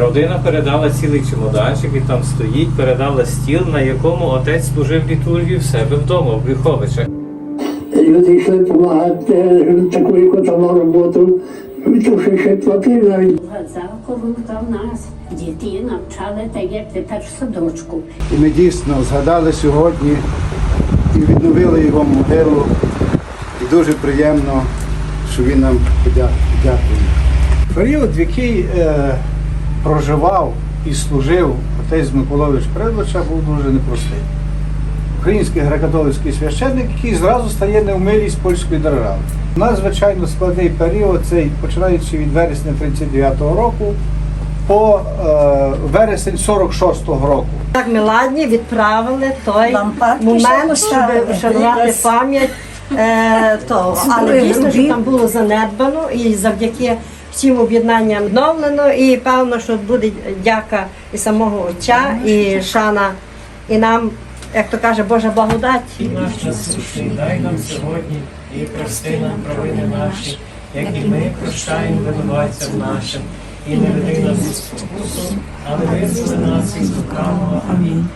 Родина передала цілий чемоданчик, і там стоїть, передала стіл, на якому отець служив літургію в себе вдома, в Гріховичах. Люди йшли допомагати таку яку роботу, тому що ще платили навіть. Газалковим та в нас дітей навчали так, як тепер в садочку. І ми дійсно згадали сьогодні і відновили його могилу. І дуже приємно, що він нам подя- дякує. Період, в який е, проживав і служив отець Миколович Предлича, був дуже непростий. Український греко-католицький священник, який зразу стає невмилість польської держави. Надзвичайно складний період, цей починаючи від вересня 39-го року по е, вересень 46-го року. Так ми ладні відправили той Лампадки момент, щоб вшанувати пам'ять е, того. Але дійсно, що там було занедбано і завдяки всім об'єднанням відновлено. І певно, що буде дяка і самого отця, і шана, і нам, як то каже, Божа благодать. І наш насущний дай нам сьогодні і прости нам провини наші, як і ми прощаємо винуватцям нашим, і не веди нас у спокусу, але визволи нас із лукавого. Амінь.